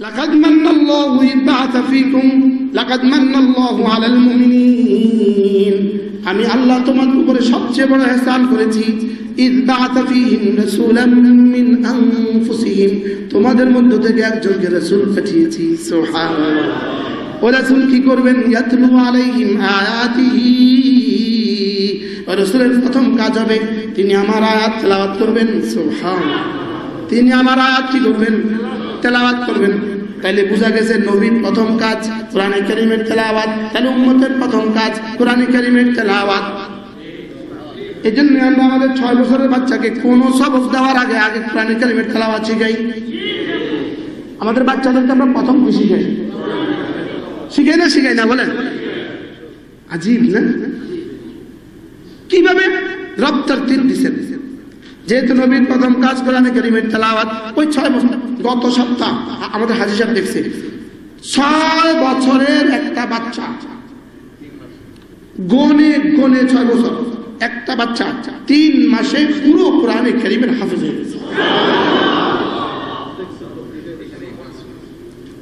لقد من الله إذ بعث فيكم لقد من الله على المؤمنين আমি আল্লাহ তোমাদের উপরে সবচেয়ে বড় এহসান করেছি ইদ বাআতা ফীহিম রাসূলাম মিন আনফুসিহিম তোমাদের মধ্য থেকে একজনকে রাসূল পাঠিয়েছি সুবহানাল্লাহ ও রাসূল কি করবেন ইয়াতলু আলাইহিম আয়াতিহি ও রাসূলের প্রথম কাজ হবে তিনি আমার আয়াত তেলাওয়াত করবেন সুবহানাল্লাহ তিনি আমার আয়াত কি করবেন তেলাওয়াত করবেন। তাইলে বোঝা গেছে নবীর প্রথম কাজ, কোরআনে কারিমের তেলাওয়াত। তাহলে উম্মতের প্রথম কাজ, কোরআনে কারিমের তেলাওয়াত। এই জন্য আমরা আমাদের ছয় বছরের বাচ্চাকে কোনো সবক দেওয়ার আগে আগে কোরআনে কারিমের তেলাওয়াত শিখাই। আমাদের বাচ্চাদেরকে আমরা প্রথম কি শিখাই? শিখাই না শিখাই না, বলেন। আজীব না? কীভাবে? রব তরতিব দিছেন। যেহেতু নবীর প্রথম কাজ কোরআনে কারিমের তেলাওয়াত ওই ছয় বছর গত সপ্তাহ আমাদের হাজি সাহেব দেখছে ছয় বছরের একটা বাচ্চা গনে গনে ছয় বছর একটা বাচ্চা তিন মাসে পুরো কোরআনে কারিমের হাফেজ হয়ে গেছে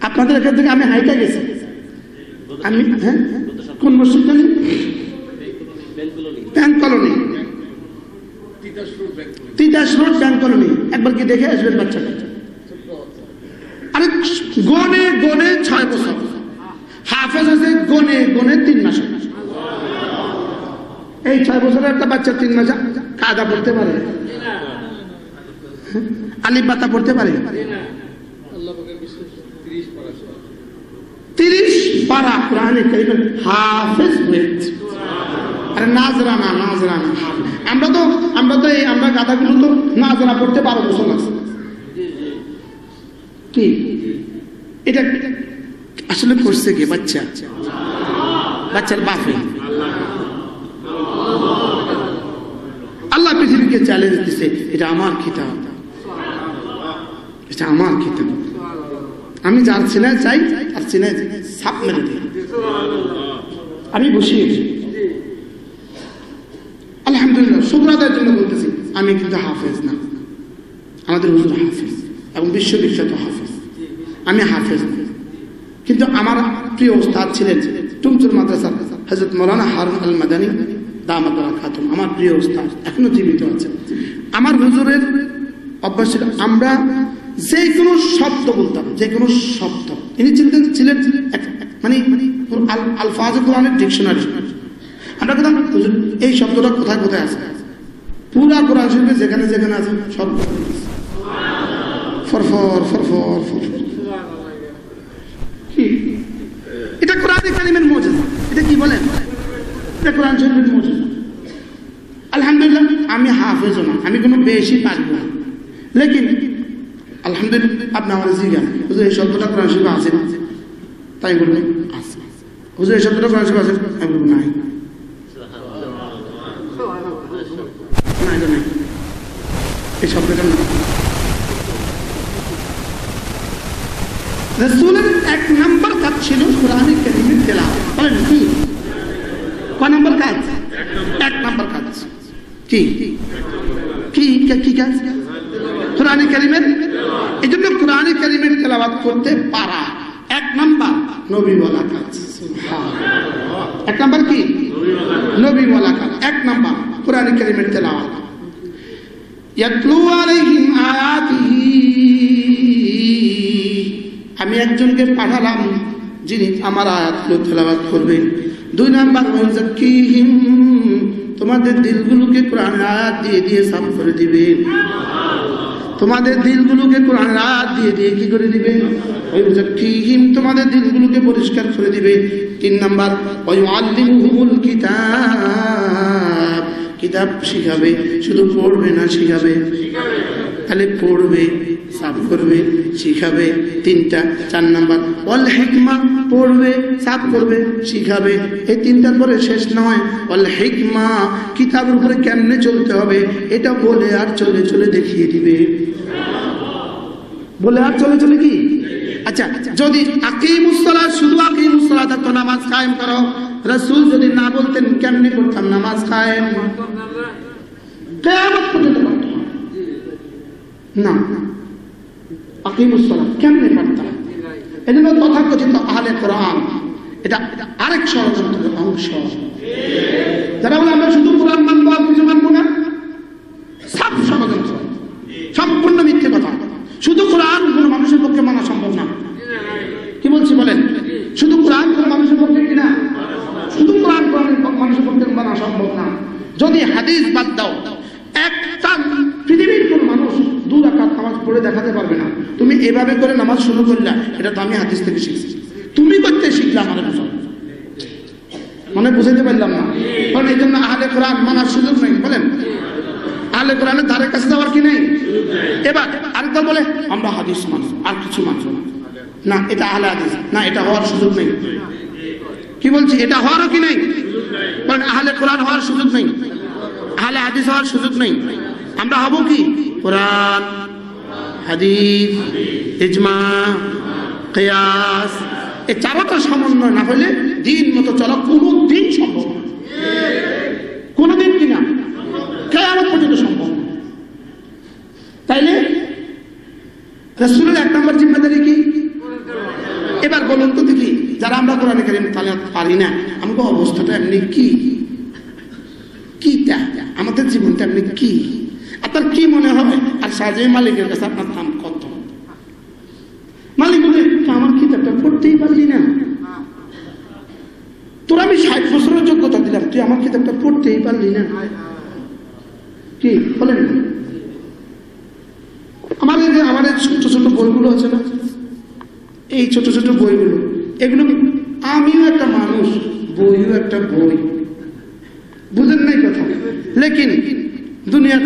আপনাদের এখান থেকে আমি হাইটা গেছি আমি হ্যাঁ কোন মসজিদ জানি bank colony Titas road bank colony একবার কি দেখে আসবেন বাচ্চাটা? আরে, গনে গনে ছয় বছর। হাফেজ আছে গনে গনে তিন মাসে। এই ছয় বছরের একটা বাচ্চা তিন মাসে কাদা পড়তে পারে। আলিফ বাতা পড়তে পারে। তিরিশ পারা কোরআনে হাফেজ হয়েছে। আরে নাজরানা নাজরানা আমরা তো আমরা তো এই, আমরা গাদাগুলো তো নাজরা পড়তে পারো আছে কি? এটা আসলে করছে কে? বাচ্চা। বাচ্চার বাপে আল্লাহ পৃথিবীকে চ্যালেঞ্জ দিছে, এটা আমার কিতাব এটা আমার কিতাব আমি যার সিনায় চাই, তার সিনায় সাপ মেরে দিই আমি বসিয়েছি আলহামদুলিল্লাহ জন্য বলতেছি, আমি কিন্তু হাফেজ না। আমাদের হুজুর হাফেজ এবং বিশ্ববিখ্যাত হাফেজ। আমি হাফেজ না। কিন্তু আমার প্রিয় ওস্তাদ ছিলেন টুমচুর মাদ্রাসা হজরত মৌলানা হারুন আল মাদানী দামাদ খাতুন, আমার প্রিয় ওস্তাদ, এখনও জীবিত আছে আমার হুজুরের অভ্যাস ছিল, আমরা যে কোনো শব্দ বলতাম, যে কোনো শব্দ। ইনি ছিলেন ছিলেন মানে আলফাজ কোরআনের ডিকশনারি। আমরা কথা এই শব্দটা কোথায় কোথায় আছে? পুরা কোরআন শরীফে যেখানে যেখানে আছে, সব ফরফর ফরফর ফরফর এটা কোরআনে কালিমের মজেজা এটা কি বলেন? এটা কোরআন শরীফের মজেজা আলহামদুলিল্লাহ, আমি হাফেজও না, আমি কোনো বেশি পারি না। লেকিন, আলহামদুলিল্লাহ, আপনি আমার জিজ্ঞান হুজুর, এই শব্দটা কোরআন শরীফে আছে তাই বলবেন আছে। হুজুর, এই শব্দটা কোরআন শরীফে আছে? আমি বলব নাই না এটা নাই এই শব্দটা না রসুলের এক নম্বর কাজ ছিল কোরআনে কারিমের তেলাওয়াত। বলেন কি? ক নম্বর কাজ? এক নম্বর কাজ। কি? কি, কি- কাজ? কোরআনে কারিমের? এই জন্য কোরআনে কারিমের তেলাওয়াত করতে পারা। এক নম্বর নবী বলা কাজ। এক নম্বর কি? নবী বলা কাজ। এক নম্বর, কোরআনে কারিমের তেলাওয়াত। আমি একজনকে পাঠালাম, যিনি আমার আয়াতগুলো তেলাওয়াত করবেন। দুই নাম্বার ওয়াজাক্কিহিম তোমাদের দিলগুলোকে কোরআনের আয়াত দিয়ে দিয়ে সাফ করে দিবেন। তোমাদের দিলগুলোকে কোরআনের আয়াত দিয়ে দিয়ে কি করে দিবে ওয়াজাক্কিহিম তোমাদের দিলগুলোকে পরিষ্কার করে দিবে তিন নাম্বার ওই ওয়ায়ুআল্লিমুহুমুল কিতাব। কিতাব শিখাবে, শুধু পড়বে না শিখাবে। তাহলে পড়বে, সাফ করবে, শিখাবে, তিনটা, চার নাম্বার। অল হেকমা পড়বে, সাফ করবে, শিখাবে। এই তিনটার পরে শেষ নয়। অল হিকমা কিতাবের উপরে কেমনে চলতে হবে, এটা বলে আর চলে চলে দেখিয়ে দিবে। বলে আর চলে চলে কি? আচ্ছা যদি আকিমুসলা শুধু আকিমুসলা থাকতো নামাজ কায়েম করো রসুল যদি না বলতেন কেমনি করতাম? নামাজ কায়েম। কেয়ামত পর্যন্ত করতাম না। আকিমুসলা কেমনে পারতাম এই জন্য তথাকথিত আহলে কোরআন, এটা আরেক ষড়যন্ত্রের অংশ। যারা বলে, আমরা শুধু কোরআন মানবো আর কিছু মানবো না? সব ষড়যন্ত্র। সম্পূর্ণ মিথ্যে কথা। শুধু কোরআন কোনো মানুষের পক্ষে মানা সম্ভব না। কি বলছি বলেন? শুধু কোরআন কোনো মানুষের পক্ষে কিনা যদি হাদিস বাদ দাও, একটা পৃথিবীর কোন মানুষ দু রাকাত নামাজ পড়ে দেখাতে পারবে না। তুমি এভাবে করে নামাজ শুরু করলা, এটা তো আমি হাদিস থেকে শিখছি। তুমি করতে শিখলে আমার বুঝো মনে বুঝাইতে পারলাম না। কারণ এই জন্য আহলে কোরআন মানার সুযোগ নেই, বলেন। আহলে কোরআনের ধারে কাছে যাওয়ার কি নেই? এবার আরেকদল বলে, আমরা হাদিস মানব আর কিছু মানব না। না, এটা আহলে হাদিস, না, এটা হওয়ার সুযোগ নেই। কি বলছি? এটা হওয়ারও কি নেই? বলেন, আহলে কোরআন হওয়ার সুযোগ নেই। আহলে হাদিস হওয়ার সুযোগ নেই। আমরা হব কি? কোরআন, হাদিস, ইজমা, কিয়াস। এই চারটা সমন্বয়, না হলে দিন মতো চলা কোনো দিন সম্ভব না। কোনোদিন কিনা কেয়ামত পর্যন্ত সম্ভব। তাইলে, রসুলের এক নম্বর জিম্মাদারি কি? এবার বলুন তো দেখি। যারা আমরা কোরআন কারিম তাহলে পারি না, আমাকে অবস্থাটা এমনি কি? কিটা আমাদের জীবনটা এমনি কি? আপনার কি মনে হবে আর সাজে মালিকের কাছে আপনার দাম কত? মালিক বলে, "তো আমার কিতাবটা পড়তেই পারলি না। তোর আমি ষাট বছরের যোগ্যতা দিলাম, তুই আমার কিতাবটা পড়তেই পারলি না। কি? বলেন আমাদের আমাদের ছোট ছোট বইগুলো আছে না, এই ছোট ছোট বইগুলো এগুলো আমিও একটা মানুষ, বইও একটা বই। বুঝেন নাই কথা? লেকিন দুনিয়ার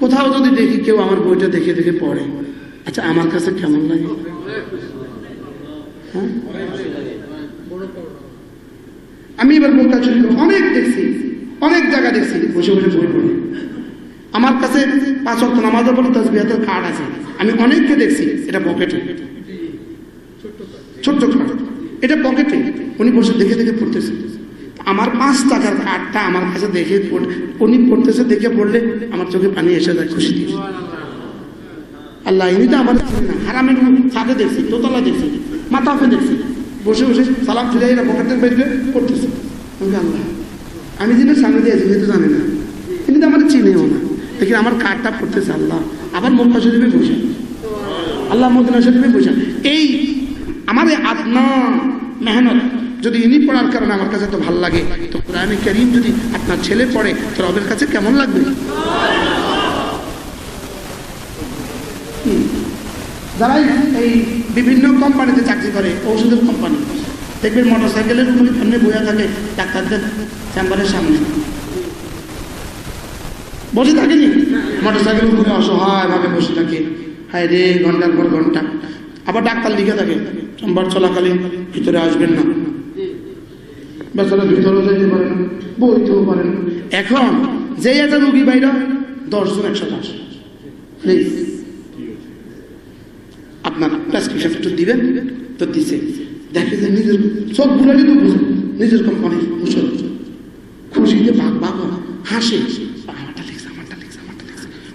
কোথাও যদি দেখি কেউ আমার বইটা দেখে দেখে পড়ে আচ্ছা আমার কাছে কেমন লাগে? হ্যাঁ? আমি এবার বোকা চুরি অনেক দেখছি, অনেক জায়গা দেখছি, বসে বসে বই পড়ে। আমার কাছে পাঁচ অক্ট নামাজের পরে তসবিহাতের কার্ড আছে। আমি অনেককে দেখছি, এটা পকেটে ছোট্ট কার্ড এটা পকেটে উনি বসে দেখে দেখে পড়তেছে। আমার পাঁচ টাকার কার্ডটা আমার কাছে দেখে উনি পড়তেছে, দেখে পড়লে আমার চোখে পানি এসে যায়, খুশি। দিয়ে আল্লাহ, ইনি তো আমার না। হারামের ছাদে দেখছি দোতলা দেখছি মাথাফে দেখছি। বসে বসে সালাম ফিরে এরা পকেটে বেরবে পড়তেছে। আল্লাহ, আমি যিনি সামনে দিয়েছি যেহেতু জানে না। তিনি তো আমার চিনেও না। দেখি আমার কার্ডটা পড়তেছে, আল্লাহ। আবার মক্কা শরীফে বসে। আল্লাহ মদিনা শরীফে বসে। এই আমার এই আপনা মেহনত যদি ইনি পড়ার কারণে আমার কাছে তো ভালো লাগে, তো কোরআনে করিম যদি আপনার ছেলে পড়ে, তো রবের কাছে কেমন লাগবে। যারা এই বিভিন্ন কোম্পানিতে চাকরি করে, ঔষধের কোম্পানি, দেখবেন মোটর সাইকেলের সামনে বইয়া থাকে, ডাক্তারদের চেম্বারের সামনে। বসে থাকেনি মোটর সাইকেলের উপরে অসহায় ভাবে বসে থাকে। হায় রে, ঘণ্টার পর ঘণ্টা। আবার ডাক্তার লিখে থাকে চেম্বার চলাকালীন ভিতরে আসবেন না। বেচারা ভিতরে যাইতে পারেন বইতেও পারেন এখন যে একটা রুগী বাইরে, দশজন একসাথে আসে। প্লিজ আপনার প্রেসক্রিপশন একটু দিবেন, তো দিছে। দেখে যে নিজের সব গুলারই তো বুঝে, নিজের কোম্পানি বুঝো খুশিতে ভাগ ভাগ হাসে। আমারটা লিখছে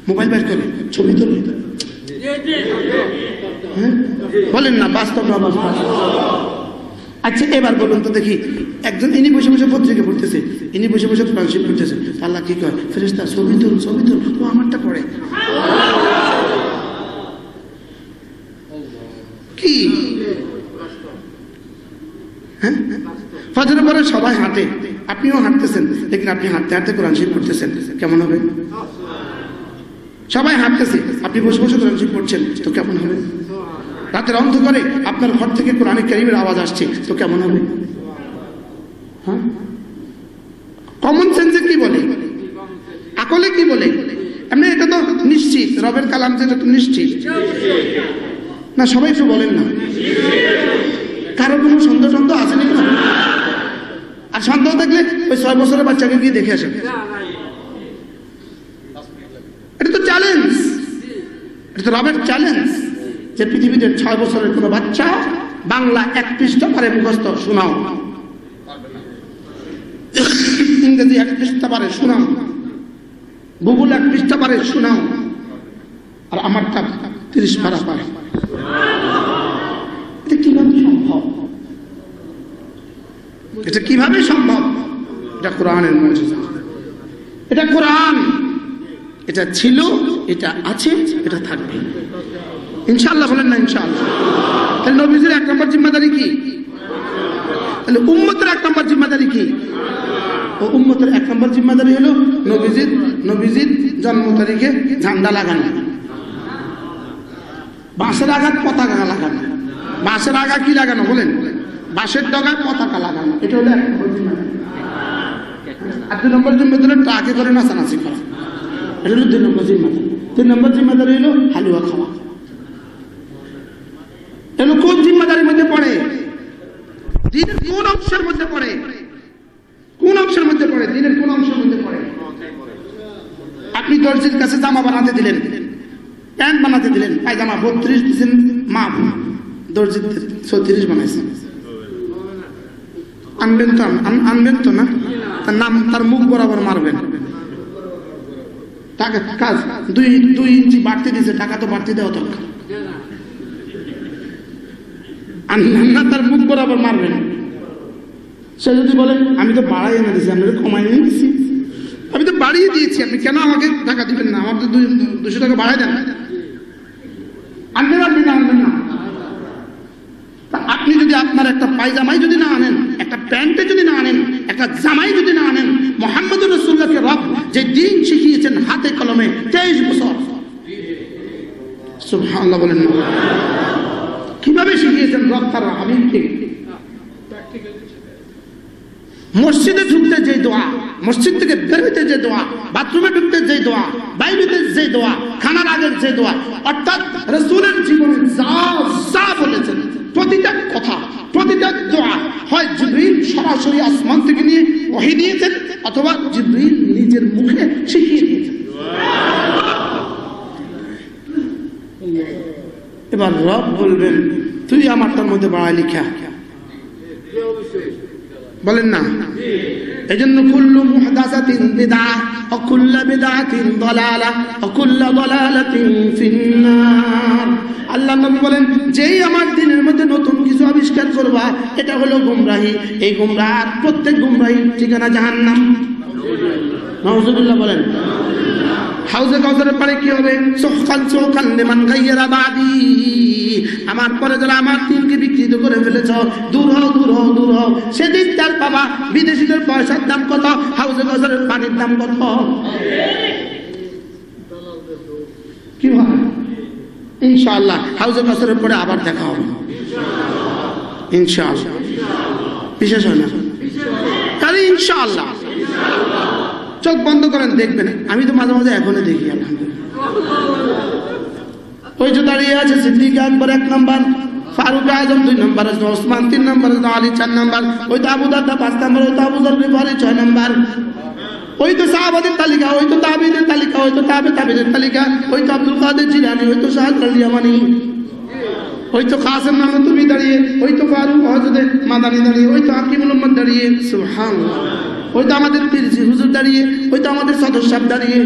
মোবাইল বের করে, ছবি তোলে? বলেন না, বাস্তব আচ্ছা এবার বলুন তো দেখি, একজন ইনি বসে বসে পত্রিকা পড়তেছে, ইনি বসে বসে ফ্রান্সিপ পড়তেছে, আল্লাহ কি কয়? ফেরেস্তা ছবি তুল ছবি তুল, ও আমারটা পড়ে। কি? হ্যাঁ? ফজরের পরে সবাই হাঁটে, আপনিও হাঁটতেছেন লেকিন আপনি হাঁটতে হাঁটতে কোরআন শরীফ পড়তেছেন, কেমন হবে? সবাই হাঁটতেছে। আপনি বসে বসে কোরআন শরীফ পড়ছেন। তো কেমন হবে? রাতের অন্ধকারে আপনার ঘর থেকে কোরআনে কারিমের আওয়াজ আসছে। তো কেমন হবে? হ্যাঁ? কমন সেন্সে কি বলে? আকলে কি বলে? এমনি এটা তো নিশ্চিত। রবের কালাম যেটা তো নিশ্চিত। না, সবাই একটু বলেন না। কারও কোনো সন্দেহ সন্দেহ আসেনি কোনো আর সন্দেহ থাকলে ওই ছয় বছরের বাচ্চাকে গিয়ে দেখে আসেন। চ্যালেঞ্জ এটা রবের চ্যালেঞ্জ যে পৃথিবীতে ছয় বছরের কোনো বাচ্চা বাংলা এক পৃষ্ঠা পারে মুখস্থ, শোনাও। ইংরেজি এক পৃষ্ঠা পারে, শোনাও। ভূগোল এক পৃষ্ঠা পারে, শোনাও। আর আমারটা তিরিশ পারা পারে। এটা কীভাবে সম্ভব? এটা কীভাবে সম্ভব? এটা কোরআনের মর্যাদা এটা কোরআন। এটা ছিল, এটা আছে, এটা থাকবে। ইনশাল্লাহ বলেন না ইনশাআল্লাহ। তাহলে নবীজির এক নম্বর জিম্মাদারি কি? তাহলে উম্মতের এক নম্বর জিম্মাদারি কি? ও উম্মতের এক নম্বর জিম্মাদারি হলো নবীজির নবীজির জন্ম তারিখে ঝান্ডা লাগানো। বাঁশের আঘাত পতাকা লাগানো। বাঁশের আগা কি লাগানো বলেন? বাঁশের ডগায় পতাকা লাগানো। এটা হলো এক নম্বর জিম্মাদারি। আর দুই নম্বর জিম্মাদারি ট্রাকে করে নাচানাচি করা। এটা দুই নম্বর জিম্মাদারি তিন নম্বর জিম্মাদারি হলো হালুয়া খাওয়া এগুলো কোন জিম্মাদারির মধ্যে পড়ে দিনের কোন অংশের মধ্যে পড়ে কোন অংশের মধ্যে পড়ে দিনের কোন অংশের মধ্যে পড়ে আপনি দর্জির কাছে জামা বানাতে দিলেন প্যান্ট বানাতে দিলেন পায়জামা বত্রিশ দিচ্ছেন মাপ দর্জি ছত্রিশ বানাইছেন আনবেন তো আন- আনবেন তো না তার নাম তার মুখ বরাবর মারবেন টাকা, কাজ, দুই দুই ইঞ্চি বাড়তি দিয়েছে, টাকা তো বাড়তি দেওয়া দরকার। না তার মুখ বরাবর মারবেন সে যদি বলে, আমি তো বাড়াই এনে দিয়েছি, আমি কমাই নিয়ে দিচ্ছি আমি তো বাড়িয়ে দিয়েছি, আপনি কেন আমাকে টাকা দিবেন না? আমার তো দুশো টাকা বাড়াই দেন। আনবেন আপনি না আনবেন না তা আপনি যদি আপনার একটা পায়জামাই যদি না আনেন, একটা প্যান্টে যদি না একটা জামাই যদি না আনেন মোহাম্মদ রসুল্লাহকে রব যে দিন শিখিয়েছেন হাতে কলমে তেইশ বছর। বলেন কীভাবে শিখিয়েছেন রব তার হাবিবকে? মসজিদে ঢুকতে যে দোয়া, মসজিদ থেকে বের হইতে যে দোয়া, বাথরুমে ঢুকতে যে দোয়া, বাইরেতে যে দোয়া, খানার আগের যে দোয়া, অর্থাৎ রসুলের জীবনে যা যা বলেছেন, প্রতিটা কথা প্রতিটা দোয়া হয় জিব্রিল সরাসরি আসমান থেকে নিয়ে ওহি দিয়েছেন অথবা জিব্রিল নিজের মুখে শিখিয়ে দিয়েছেন। এবার রব বলবেন তুই আমারটার মধ্যে বাড়াই লিখা। বলেন না। এই জন্য কুল্লু মুহদাসাতিন বিদআ ও بدعة ضلالة وكل ضلالة في النار। আল্লাহ নবী বলেন, যেই আমার দিনের মধ্যে নতুন কিছু আবিষ্কার করবা, এটা হলো গুমরাহি। এই গুমরাহ, প্রত্যেক গুমরাহি ঠিকানা জাহান্নাম। নজরুল্লাহ বলেন। হাউজে কাউসারের পরে কি হবে? সোহকান সোহকান লিমান গাইয়ারা বাদি আমার পরে যারা আমার দিনকে বিকৃত করে ফেলেছ, দূর হও দূর হও দূর হও। সেদিন তার বাবা বিদেশিদের পয়সার দাম কত? হাউজে কাউসারের পানির দাম কত? কি হয়? ইনশাআল্লাহ, হাউজে কাউসারের পরে আবার দেখা হবে। ইনশাআল্লাহ। বিশেষ হয় না? তাহলে ইনশাআল্লাহ চোখ বন্ধ করেন দেখবেন আমি তো মাঝে মাঝে এখনও দেখি ওই যে দাঁড়িয়ে আছে সিদ্দিক আকবর এক নম্বর ফারুক আজম দুই নম্বর আছে ওসমান তিন নম্বর আলী চার নম্বর ওই তো আবু দাদা পাঁচ নম্বর ওই তো আবু জরফি ছয় নম্বর ওই তো সাহাবাদের তালিকা ওই তো তাবিদের তালিকা ওই তো তাবে তাবিদের তালিকা ওই তো আব্দুল কাদের জিলানি ওই তো শাহাদ আমানি ওই তো কাসেম নামে তুমি দাঁড়িয়ে ওই তো ফারুক হজরতে মাদানি দাঁড়িয়ে ওই তো উম্মদ দাঁড়িয়ে সুবহানাল্লাহ ওই তো আমাদের পীরজি হুজুর দাঁড়িয়ে, ওই তো আমাদের সদস্য দাঁড়িয়ে।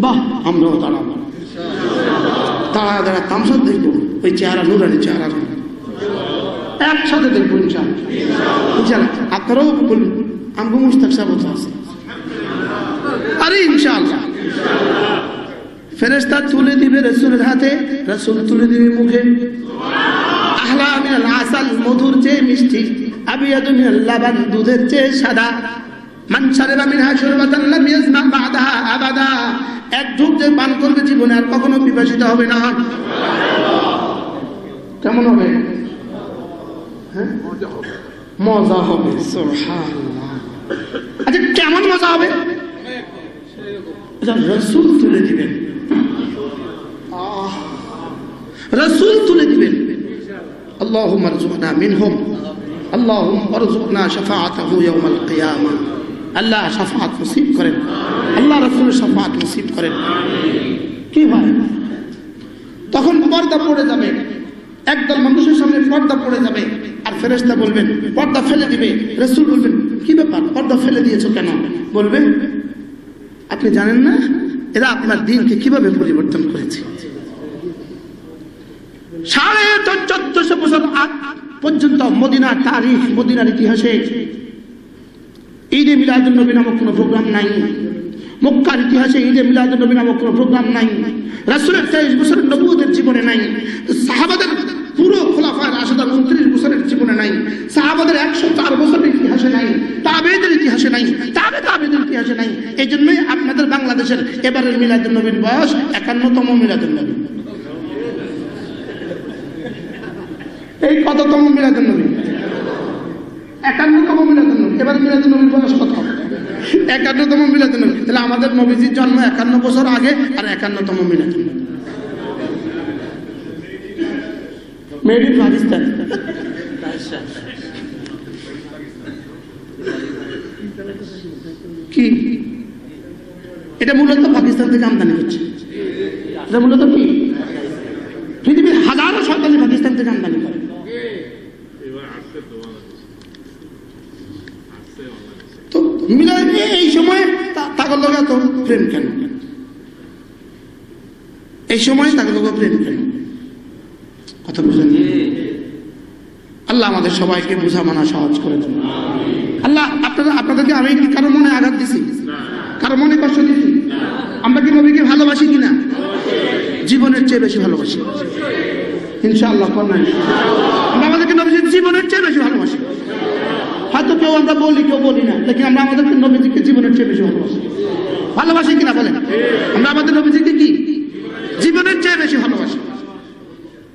বাহ, আমরাও দাঁড়াবো। দাঁড়া দাঁড়া তামসাদ দেখব, ওই চেহারা, নুরানি চেহারা। একসাথে দেখব, ইনশাআল্লাহ। আপনারাও বলুন, আমগো মুস্তাক সাহেব আছে? আরে, ইনশাআল্লাহ। ফেরেস্তা তুলে দিবে রসুলের হাতে, রসুল তুলে দিবে মুখে। আহলা আসাল, মধুর চেয়ে মিষ্টি। আবিয়াদুন লাবান দুধের চেয়ে সাদা। মানসারে বা মিনহা শুরবাতান লাম ইয়াজমা বাদাহা আবাদা। এক যে পান করবে জীবনে আর কখনো বিভাসিত হবে না। কেমন হবে? হ্যাঁ? মজা হবে। সুবহানাল্লাহ। আচ্ছা কেমন মজা হবে? আচ্ছা, রসুল তুলে দিবেন। রসুল তুলে দিবেন। আল্লাহ মারজুনা মিনহুম। আল্লাহুম অরজুকনা শাফাআতাহু ইয়াউমাল কিয়ামা। আল্লাহ শাফাআত নসিব করেন। আল্লাহ রাসূলের শাফাআত নসিব করেন। কি ভাই তখন পর্দা পড়ে যাবে। একদল মানুষের সামনে পর্দা পড়ে যাবে। আর ফেরেস্তা বলবেন, পর্দা ফেলে দিবে। রসুল বলবেন, কি ব্যাপার? পর্দা ফেলে দিয়েছ কেন? বলবে, আপনি জানেন না, এরা আপনার দিনকে কীভাবে পরিবর্তন করেছে? সাড়ে চোদ্দশো বছর পর্যন্ত মদিনার তারিখ, মদিনার ইতিহাসে ঈদে মিলাদুল নবী নামক কোনো প্রোগ্রাম নাই। মক্কার ইতিহাসে ঈদে মিলাদুল নবী নামক কোনো প্রোগ্রাম নাই। রাসূলের তেইশ বছরের নবুয়তের জীবনে নাই। সাহাবাদের পুরো খোলাফায় রাশেদার উনত্রিশ বছরের জীবনে নাই। সাহাবাদের একশো চার বছরের ইতিহাসে নাই। তাবেদের ইতিহাসে নাই। তাবে তাবেদের ইতিহাসে নাই। এই জন্যই আপনাদের বাংলাদেশের এবারের মিলাদুল নবীর বয়স একান্নতম মিলাদুল নবী এই কততম মিলাদুল নবী? একান্নতম মিলাদুল নবী। এবার মিলাদুল নবীর বয়স কত? একান্নতম মিলাদুল নবী। তাহলে আমাদের নবীজির জন্ম একান্ন বছর আগে আর একান্নতম মিলাদুল নবী। কি? এটা মূলত আমদানি হচ্ছে। মূলত পৃথিবীর হাজারো শয়তানি পাকিস্তান থেকে আমদানি করে। তো মিলাদ এই এত প্রেম কেন? এই লগে প্রেম কেন? কথা বুঝলেন আল্লাহ আমাদের সবাইকে বোঝা মানা সহজ করে দেন। আল্লাহ আপনারা আপনাদেরকে আমি কারও মনে আঘাত দিছি? কারও মনে কষ্ট দিছি? আমরা কি নবীকে ভালোবাসি কিনা? জীবনের চেয়ে বেশি ভালোবাসি। ইনশাআল্লাহ আমরা আমাদেরকে নবীজির জীবনের চেয়ে বেশি ভালোবাসি হয়তো কেউ আমরা বলি কেউ বলি না। লেকিন আমরা আমাদেরকে নবীজিকে জীবনের চেয়ে বেশি ভালোবাসি। ভালোবাসি কিনা বলেন? আমরা আমাদের নবীজিকে কি? জীবনের চেয়ে বেশি ভালোবাসি।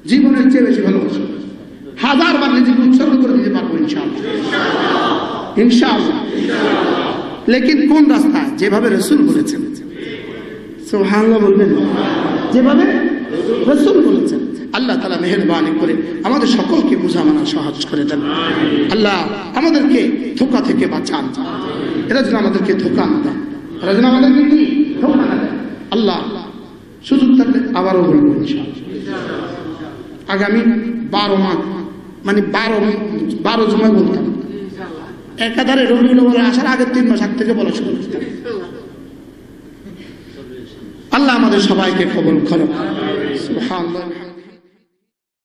জীবনের চেয়ে বেশি ভালোবাসি। হাজার বার নিজেকে উৎসর্গ করে দিতে পারব, ইনশাআল্লাহ। ইনশাআল্লাহ। লেকিন কোন রাস্তা? যেভাবে রসুল বলেছেন। সুবহানাল্লাহ বলবেন। যেভাবে রসুল বলেছেন। আল্লাহ তালা মেহরবানি করে আমাদের সকলকে বোঝা মানা সহজ করে দেন। আল্লাহ আমাদেরকে ধোকা থেকে বাঁচান। এরা যেন আমাদেরকে ধোকা না দেয়। এরা যেন আমাদেরকে কি? ধোকা না দেয়। আল্লাহ সুযোগ থাকলে আবারও বলব আগামী বারো মাস মানে বারো বারো জমায় বলতাম। একাধারে রবিউল আসার আগের তিন মাস আগ থেকে বলা শুরু আল্লাহ আমাদের সবাইকে কবল করো সুবহানাল্লাহ।